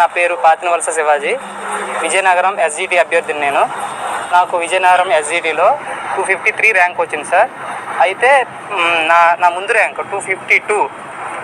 నా పేరు పాతినవలస శివాజీ. విజయనగరం ఎస్జిటి అభ్యర్థిని నేను. నాకు విజయనగరం ఎస్జిటిలో టూ ఫిఫ్టీ త్రీ ర్యాంక్ వచ్చింది సార్. అయితే నా నా ముందు ర్యాంక్ టూ ఫిఫ్టీ టూ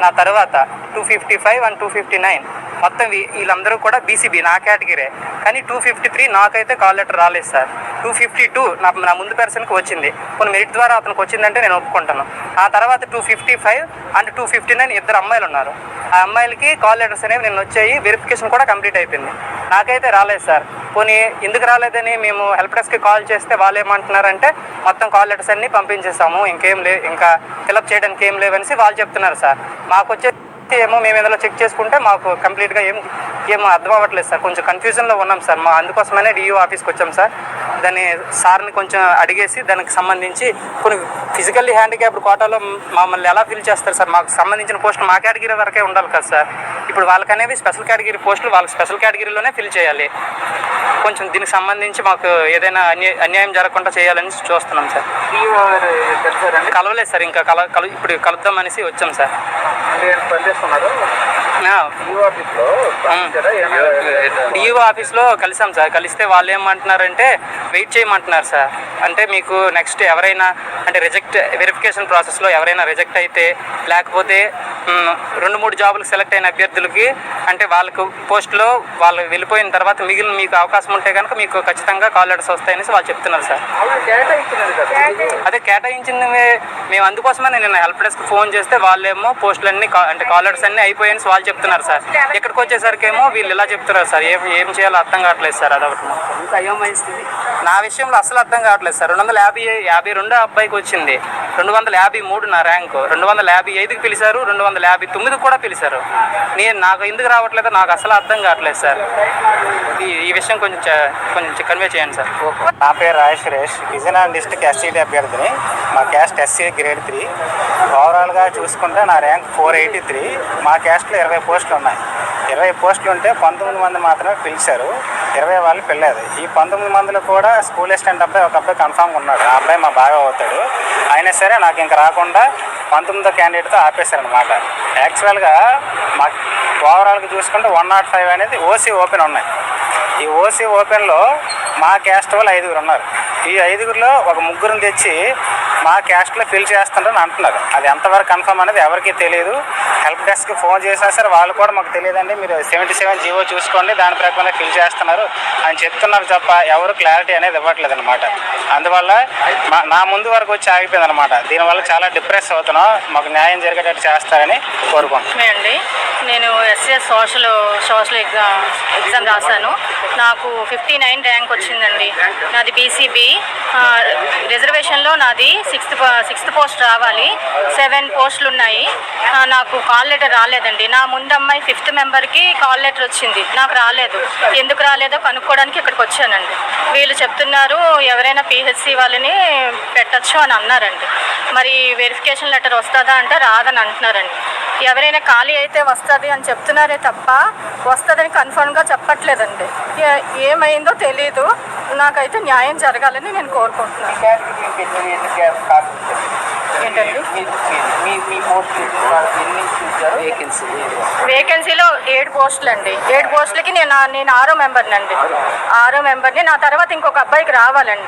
నా తర్వాత two fifty five and two fifty nine మొత్తం వీళ్ళందరూ కూడా బీసీబీ నా కేటగిరీ. కానీ టూ ఫిఫ్టీ త్రీ నాకైతే కాల్ లెటర్ రాలేదు సార్. టూ ఫిఫ్టీ టూ నా నా ముందు పర్సన్కి వచ్చింది. కొన్ని మెరిట్ ద్వారా అతనికి వచ్చిందంటే నేను ఒప్పుకుంటాను. ఆ తర్వాత two fifty five and two fifty nine ఇద్దరు అమ్మాయిలు ఉన్నారు. ఆ అమ్మాయిలకి కాల్ లెటర్స్ అనేవి నేను వచ్చాయి. వెరిఫికేషన్ కూడా కంప్లీట్ అయిపోయింది. నాకైతే రాలేదు సార్. పోనీ ఎందుకు రాలేదని మేము హెల్ప్ డెస్క్కి కాల్ చేస్తే వాళ్ళు ఏమంటున్నారంటే మొత్తం కాల్ లెటర్స్ అన్నీ పంపించేసాము. ఇంకేం లే ఇంకా ఫిలప్ చేయడానికి ఏం లేవనేసి వాళ్ళు చెప్తున్నారు సార్. మాకు వచ్చే ఏమో మేము ఇందులో చెక్ చేసుకుంటే మాకు కంప్లీట్గా ఏం ఏం అర్థం అవ్వట్లేదు సార్. కొంచెం కన్ఫ్యూజన్లో ఉన్నాం సార్. మా అందుకోసమనే డియూ ఆఫీస్కి వచ్చాం సార్. దాన్ని సార్ని కొంచెం అడిగేసి దానికి సంబంధించి కొన్ని ఫిజికల్లీ హ్యాండిక్యాప్డ్ కోటాలో మమ్మల్ని ఎలా ఫిల్ చేస్తారు సార్? మాకు సంబంధించిన పోస్టులు మా కేటగిరీ వరకే ఉండాలి కదా సార్. ఇప్పుడు వాళ్ళకనేవి స్పెషల్ కేటగిరీ పోస్టులు వాళ్ళకి స్పెషల్ కేటగిరీలోనే ఫిల్ చేయాలి. కొంచెం దీనికి సంబంధించి మాకు ఏదైనా అన్య అన్యాయం జరగకుండా చేయాలని చూస్తున్నాం సార్. కలవలేదు సార్ ఇంకా. కల కలు ఇప్పుడు కలుద్దాం అనేసి వచ్చాం సార్. అంటే పనిచేస్తున్నారు డిఓ ఆఫీస్లో కలిసాం సార్. కలిస్తే వాళ్ళు ఏమంటున్నారంటే వెయిట్ చేయమంటున్నారు సార్. అంటే మీకు నెక్స్ట్ ఎవరైనా అంటే రిజెక్ట్ వెరిఫికేషన్ ప్రాసెస్లో ఎవరైనా రిజెక్ట్ అయితే లేకపోతే రెండు మూడు జాబులకు సెలెక్ట్ అయిన అభ్యర్థులకి అంటే వాళ్ళకు పోస్ట్లో వాళ్ళు వెళ్ళిపోయిన తర్వాత మిగిలిన మీకు అవకాశం ఉంటే కనుక మీకు ఖచ్చితంగా కాల్ లెటర్స్ వస్తాయనేసి వాళ్ళు చెప్తున్నారు సార్. అదే కేటాయించింది మేము అందుకోసమే నేను హెల్ప్ డెస్క్ ఫోన్ చేస్తే వాళ్ళేమో పోస్టులన్నీ అంటే కాల్ లెటర్స్ అన్నీ అయిపోయాయని వాళ్ళు చెప్తున్నారు సార్. ఇక్కడికి వచ్చేసరికి ఏమో వీళ్ళు ఇలా చెప్తున్నారు సార్. ఏం ఏం చేయాలో అర్థం కావట్లేదు సార్ అదొకటి నా విషయంలో అసలు అర్థం కావట్లేదు సార్. రెండు వందల యాభై యాభై రెండు అబ్బాయికి వచ్చింది. రెండు వందల యాభై మూడు నా ర్యాంకు. రెండు వందల యాభై ఐదుకి పిలిచారు రెండు వందల యాభై తొమ్మిదికి కూడా పిలిచారు. నేను నాకు ఎందుకు రావట్లేదో? నాకు అసలు అర్థం కావట్లేదు సార్. ఈ ఈ విషయం కొంచెం కొంచెం కన్వే చేయండి సార్. నా పేరు రాజేష్ సురేష్. విజయనగరం డిస్టిక్ ఎస్సీటీ అభ్యర్థిని. మా క్యాస్ట్ ఎస్సీ గ్రేడ్ త్రీ. చూసుకుంటే నా ర్యాంక్ ఫోర్ ఎయిటీ త్రీ మా క్యాస్ట్లో ఇరవై పోస్టులు ఉన్నాయి. ఇరవై పోస్టులు ఉంటే పంతొమ్మిది మంది మాత్రమే పిలిచారు. ఇరవై వాళ్ళు పిల్లలేదు ఈ పంతొమ్మిది మందిలో కూడా స్కూల్ అసిస్టెంట్ అబ్బాయి ఒక అబ్బాయి కన్ఫామ్గా ఉన్నాడు. ఆ అబ్బాయి మా బాగా అవుతాడు. అయినా సరే నాకు ఇంకా రాకుండా పంతొమ్మిదో క్యాండిడేట్తో ఆపేశారనమాట యాక్చువల్గా మా ఓవరాల్గా చూసుకుంటే వన్ నాట్ ఫైవ్ అనేది ఓసీ ఓపెన్ ఉన్నాయి. ఈ ఓసీ ఓపెన్లో మా క్యాస్ట్ వాళ్ళు ఐదుగురు ఉన్నారు. ఈ ఐదుగురిలో ఒక ముగ్గురిని తెచ్చి మా క్యాస్ట్లో ఫిల్ చేస్తుంటారని అంటున్నారు. అది ఎంతవరకు కన్ఫర్మ్ అనేది ఎవరికీ తెలియదు హెల్ప్ డెస్క్కి ఫోన్ చేసినా సరే వాళ్ళు కూడా మాకు తెలియదండి. మీరు సెవెంటీ సెవెన్ జీవో చూసుకోండి దాని ప్రకారం ఫిల్ చేస్తున్నారు అని చెప్తున్నారు తప్ప ఎవరు క్లారిటీ అనేది ఇవ్వట్లేదు అనమాట అందువల్ల మా నా ముందు వరకు వచ్చి ఆగిపోయింది అనమాట దీనివల్ల చాలా డిప్రెస్ అవుతున్నాం. మాకు న్యాయం జరిగేటట్టు చేస్తారని కోరుకుంటున్నాం. అండి. నేను SS social social exam exam రాశాను. నాకు ఫిఫ్టీ నైన్ ర్యాంక్ వచ్చిందండి. నాది బీసీబీ రిజర్వేషన్లో నాది సిక్స్త్ సిక్స్త్ పోస్ట్ రావాలి. సెవెన్ పోస్టులు ఉన్నాయి. నాకు కాల్ లెటర్ రాలేదండి. నా ముందు అమ్మాయి ఫిఫ్త్ మెంబర్కి కాల్ లెటర్ వచ్చింది. నాకు రాలేదు. ఎందుకు రాలేదో కనుక్కోవడానికి ఇక్కడికి వచ్చానండి. వీళ్ళు చెప్తున్నారు ఎవరైనా పిహెచ్సి వాళ్ళని పెట్టచ్చు అని అన్నారండి. మరి వెరిఫికేషన్ లెటర్ వస్తుందా అంటే రాదని అంటున్నారండి ఎవరైనా ఖాళీ అయితే వస్తుంది అని చెప్తున్నారే తప్ప వస్తుందని కన్ఫర్మ్గా చెప్పట్లేదండి. ఏమైందో తెలీదు. నాకైతే న్యాయం జరగాలని నేను కోరుకుంటున్నాను. వేకెన్సీ వేకెన్సీలో ఏడు పోస్టులు అండి ఏడు పోస్టులకి నేను నేను ఆరో మెంబర్ని అండి ఆరో మెంబర్ని నా తర్వాత ఇంకొక అబ్బాయికి రావాలండి.